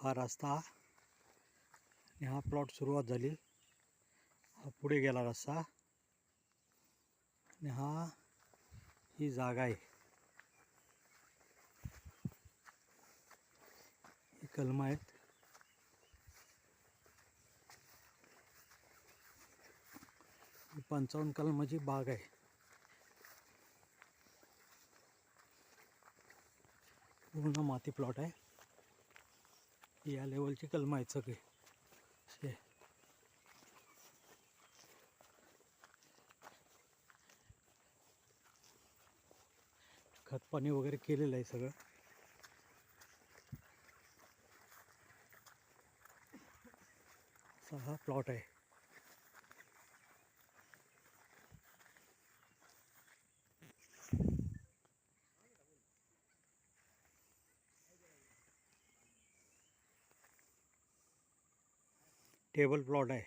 हा रस्ता आणि हा प्लॉट सुरुवात झाली. हा पुढे गेला रस्ता. आणि हा ही जागा आहे. ही आहेत. ही पंचावन्न कलमाची बाग आहे. पूर्ण माती प्लॉट आहे. या लेवलची कलम आहेत सगळे. असे. खतपाणी वगैरे केलेलं आहे सगळं. असा हा प्लॉट आहे. टेबल प्लॉट आहे.